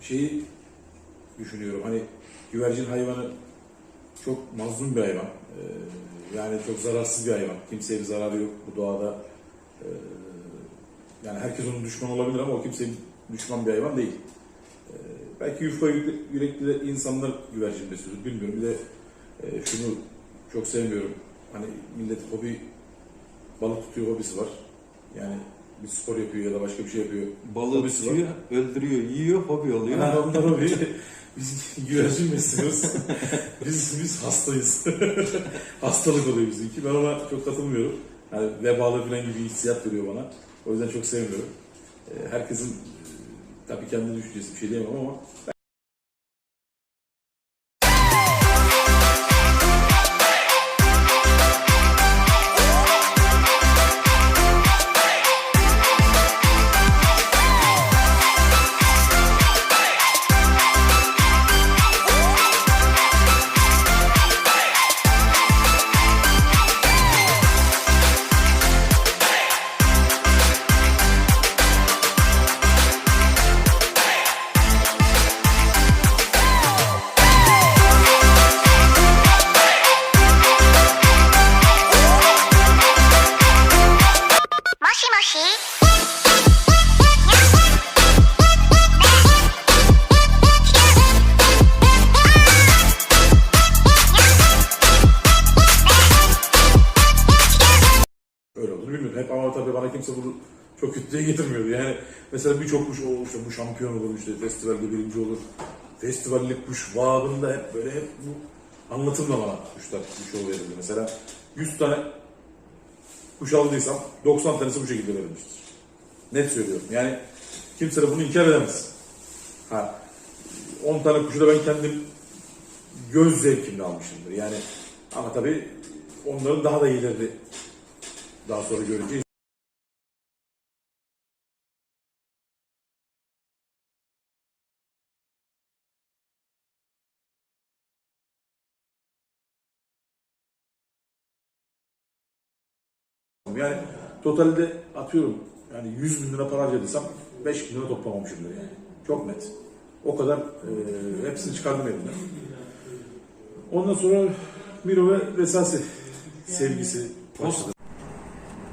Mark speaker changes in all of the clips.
Speaker 1: şeyi düşünüyorum. Hani güvercin hayvanı çok mazlum bir hayvan. Ee, yani çok zararsız bir hayvan. Kimseye bir zararı yok bu doğada. Ee, yani herkes onun düşmanı olabilir ama o kimseye düşman bir hayvan değil. Ee, belki yufka yürekli, insanlar güvercin besliyordur. Bilmiyorum. Bir de e, şunu çok sevmiyorum. Hani millet hobi balık tutuyor hobisi var. Yani bir spor yapıyor ya da başka bir şey yapıyor.
Speaker 2: Balığı
Speaker 1: Hobisi var.
Speaker 2: tutuyor, öldürüyor, yiyor, hobi oluyor.
Speaker 1: Yani onlar hobi. Biz güvercin besliyoruz. biz, biz hastayız. Hastalık oluyor bizimki. Ben ona çok katılmıyorum. Yani vebalı falan gibi hissiyat veriyor bana. O yüzden çok sevmiyorum. Ee, Herkesin e, tabii kendi düşüncesi bir şey diyemem ama öyle olduğunu bilmiyorum. Hep ama tabii bana kimse bunu çok kötüye getirmiyordu. Yani mesela birçok kuş o işte bu şampiyon olur işte festivalde birinci olur. Festivallik kuş vaabında hep böyle hep bu anlatımla bana kuşlar kuş yol verildi. Mesela 100 tane kuş aldıysam 90 tanesi bu şekilde verilmiştir. Net söylüyorum. Yani kimse de bunu inkar edemez. Ha, 10 tane kuşu da ben kendim göz zevkimle almışımdır. Yani ama tabii onların daha da iyileri daha sonra göreceğiz. Yani totalde atıyorum yani 100 bin lira para harcadıysam 5 bin lira toplamamışımdır yani. Çok net. O kadar e, hepsini çıkardım elimden. Ondan sonra Miro ve Vesasi sevgisi başladı.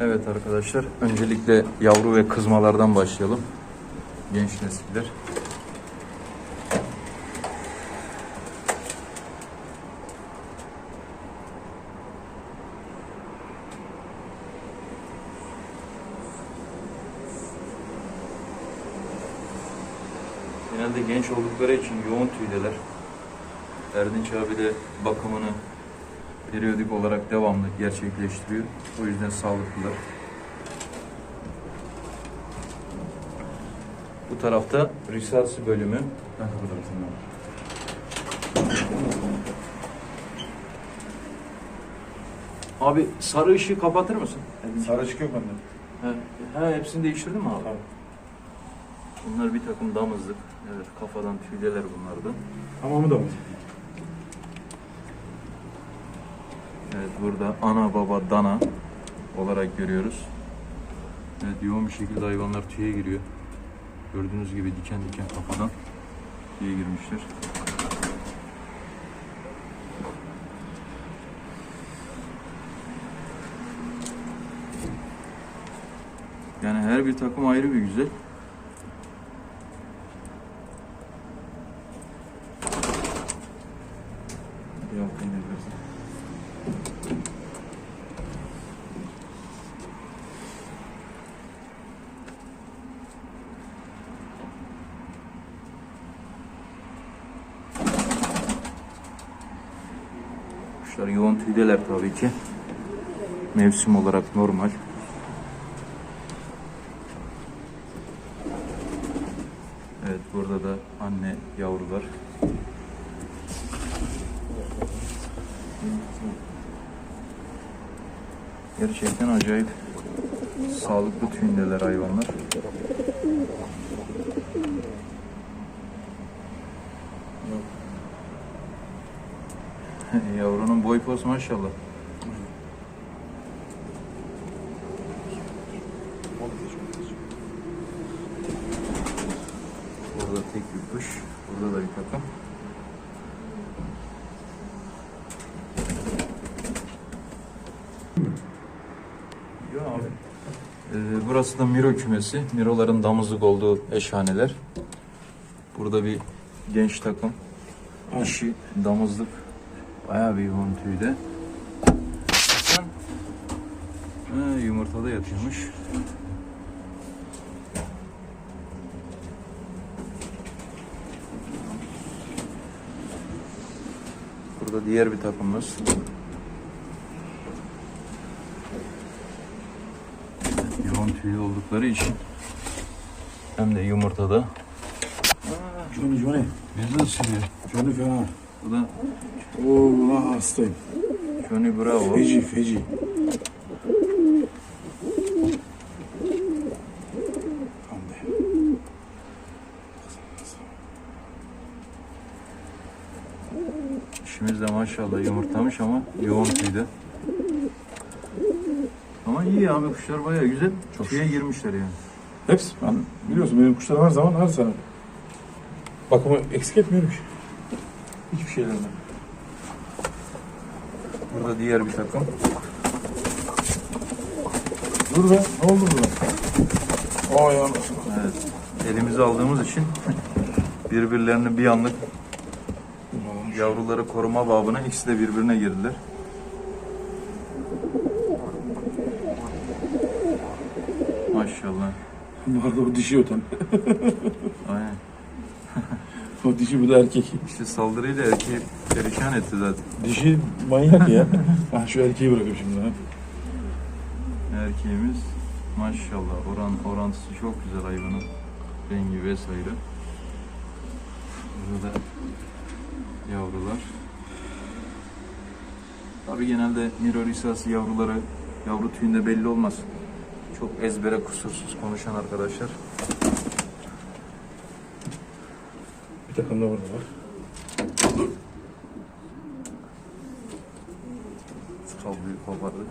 Speaker 2: Evet arkadaşlar, öncelikle yavru ve kızmalardan başlayalım. Genç nesiller. Genelde genç oldukları için yoğun tüydeler. Erdinç abi de bakımını periyodik olarak devamlı gerçekleştiriyor. O yüzden sağlıklılar. Bu tarafta risasi bölümü. Abi sarı ışığı kapatır mısın?
Speaker 1: Sarı çıkıyor bende.
Speaker 2: He, he hepsini değiştirdin mi abi?
Speaker 1: Tamam.
Speaker 2: Bunlar bir takım damızlık. Evet kafadan tüydeler bunlardan.
Speaker 1: Hamamı da mı?
Speaker 2: Evet burada ana baba dana olarak görüyoruz. Evet yoğun bir şekilde hayvanlar tüye giriyor. Gördüğünüz gibi diken diken kafadan tüye girmişler. Yani her bir takım ayrı bir güzel. Kuşlar yoğun tüydeler tabii ki. Mevsim olarak normal. Evet burada da anne yavrular. Gerçekten acayip sağlıklı tüyündeler hayvanlar. Boy pos maşallah. Burada tek bir kuş. Burada da bir takım. Yok abi. Ee, burası da Miro kümesi. Miroların damızlık olduğu eşhaneler. Burada bir genç takım. Dişi damızlık. Bayağı bir yoğun tüyde. Ha, yumurtada yatıyormuş. Burada diğer bir takımımız. Yoğun tüylü oldukları için hem de yumurtada.
Speaker 3: Johnny Johnny.
Speaker 2: Bizi ısırıyor.
Speaker 3: Johnny fena.
Speaker 2: Bu da
Speaker 3: Oo lan hastayım.
Speaker 2: Johnny Bravo.
Speaker 3: Feci feci.
Speaker 2: İşimiz de maşallah yumurtlamış ama yoğun tüyde. Ama iyi abi kuşlar bayağı güzel.
Speaker 3: Çok
Speaker 2: Tüye girmişler yani.
Speaker 3: Hepsi. Ben biliyorsun benim kuşlarım her zaman her sene. Bakımı eksik etmiyorum ki. Hiçbir şeylerden.
Speaker 2: Burada diğer bir takım.
Speaker 3: Dur be. Ne oldu burada? Aa ya.
Speaker 2: Evet. Elimize aldığımız için birbirlerini bir anlık yavruları koruma babına ikisi de birbirine girdiler. Maşallah.
Speaker 3: Bu arada o dişi öten.
Speaker 2: Aynen.
Speaker 3: o dişi bu da erkek.
Speaker 2: İşte saldırıyla erkeği perişan etti zaten.
Speaker 3: Dişi manyak ya. ha, şu erkeği bırakıyorum şimdi. Ha.
Speaker 2: Erkeğimiz maşallah oran orantısı çok güzel hayvanın rengi vesaire. Burada da yavrular. Tabi genelde Miro Risası yavruları yavru tüyünde belli olmaz. Çok ezbere kusursuz konuşan arkadaşlar.
Speaker 3: Bir takım da burada var.
Speaker 2: Kabloyu kopardık.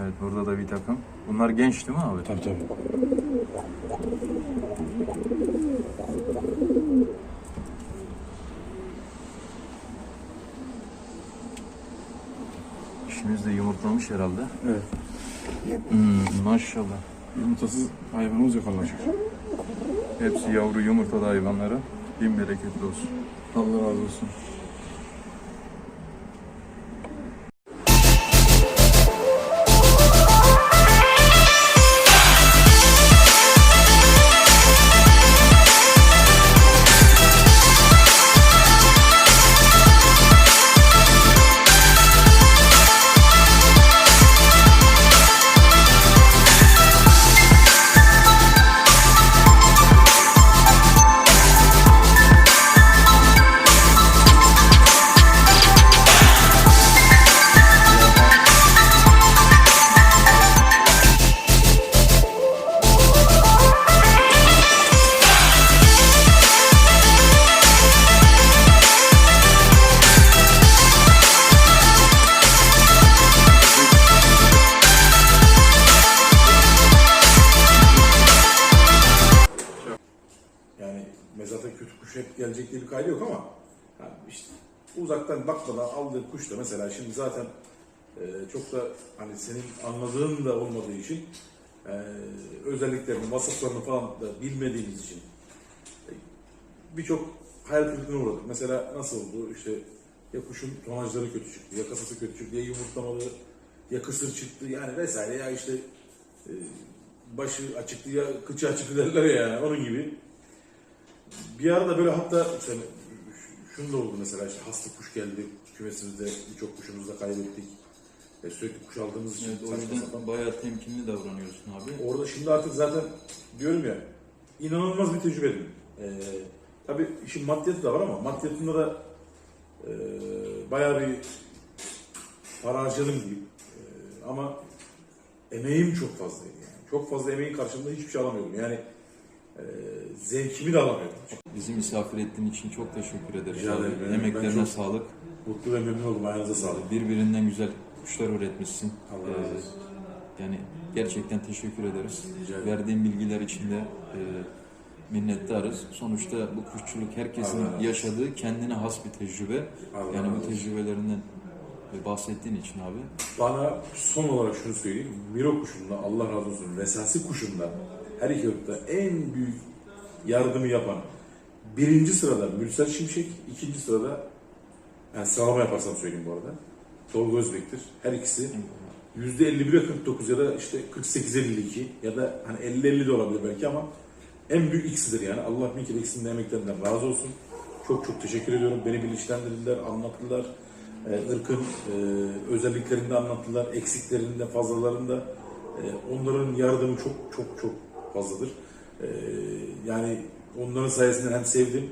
Speaker 2: Evet burada da bir takım. Bunlar genç değil mi abi?
Speaker 3: Tabii tabii.
Speaker 2: İşimiz de yumurtlamış herhalde.
Speaker 3: Evet.
Speaker 2: Hmm, maşallah.
Speaker 3: Yumurtasız hayvanımız yok Allah'a şükür.
Speaker 2: Hepsi yavru yumurtalı hayvanları. Bin bereketli olsun.
Speaker 3: Allah razı olsun.
Speaker 1: Kaydı yok ama yani işte uzaktan bakmadan aldığı kuş da mesela şimdi zaten e, çok da hani senin anladığın da olmadığı için e, özelliklerini, vasıflarını falan da bilmediğimiz için e, birçok hayal kırıklığına uğradık. Mesela nasıl oldu? İşte ya kuşun tonajları kötü çıktı, ya kasası kötü çıktı, ya yumurtlamalı, ya kısır çıktı yani vesaire ya işte e, başı açıktı ya kıçı açıktı derler ya onun gibi. Bir arada böyle hatta işte şunu da oldu mesela işte hasta kuş geldi kümesimizde birçok kuşumuzu da kaybettik. Ve sürekli kuş aldığımız için
Speaker 2: Evet, o yüzden
Speaker 1: sapan.
Speaker 2: bayağı temkinli davranıyorsun abi.
Speaker 1: Orada şimdi artık zaten diyorum ya inanılmaz bir tecrübe edindim. Ee, tabii işin maddiyatı da var ama maddiyatında da e, bayağı bir para harcadım diyeyim. E, ama emeğim çok fazlaydı yani. Çok fazla emeğin karşılığında hiçbir şey alamıyordum. Yani e, zevkimi de alamıyordum.
Speaker 2: Bizi misafir ettiğin için çok teşekkür ederiz.
Speaker 1: Rica
Speaker 2: abi.
Speaker 1: ederim. Ben-
Speaker 2: Emeklerine
Speaker 1: ben çok-
Speaker 2: sağlık.
Speaker 1: Mutlu ve memnun oldum. Ayağınıza sağlık.
Speaker 2: Birbirinden güzel kuşlar öğretmişsin.
Speaker 1: Allah razı olsun.
Speaker 2: Ee, yani gerçekten teşekkür ederiz.
Speaker 1: Rica ederim.
Speaker 2: Verdiğin bilgiler için de e, minnettarız. Sonuçta bu kuşçuluk herkesin
Speaker 1: Allah razı olsun.
Speaker 2: yaşadığı kendine has bir tecrübe.
Speaker 1: Allah
Speaker 2: yani
Speaker 1: razı
Speaker 2: bu
Speaker 1: olsun.
Speaker 2: tecrübelerinden e, bahsettiğin için abi.
Speaker 1: Bana son olarak şunu söyleyeyim. Miro kuşunda Allah razı olsun Vesasi kuşunda her iki ırkta en büyük yardımı yapan birinci sırada Mürsel Şimşek, ikinci sırada yani sıralama yaparsam söyleyeyim bu arada. Tolga Özbek'tir. Her ikisi %51'e 49 ya da işte 48-52 ya da hani 50-50 de olabilir belki ama en büyük ikisidir yani. Allah bin kere ikisinin de emeklerinden razı olsun. Çok çok teşekkür ediyorum. Beni bilinçlendirdiler, anlattılar. Ee, ırkın e, özelliklerini de anlattılar. Eksiklerini de fazlalarını da. E, onların yardımı çok çok çok fazladır. E, yani onların sayesinde hem sevdim,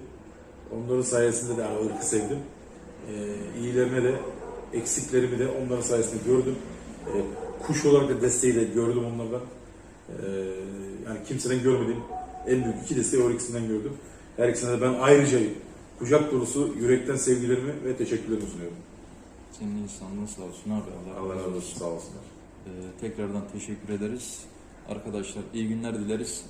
Speaker 1: onların sayesinde de yani ırkı sevdim. E, iyilerine de, eksiklerimi de onların sayesinde gördüm. E, kuş olarak da desteği de gördüm onlardan. E, yani kimseden görmediğim en büyük iki desteği o ikisinden gördüm. Her ikisine de ben ayrıca kucak dolusu yürekten sevgilerimi ve teşekkürlerimi sunuyorum.
Speaker 2: Senin insanlığın sağ olsun abi. Allah,
Speaker 1: Allah
Speaker 2: razı
Speaker 1: olsun. Sağ olsunlar.
Speaker 2: Ee, tekrardan teşekkür ederiz. Arkadaşlar iyi günler dileriz.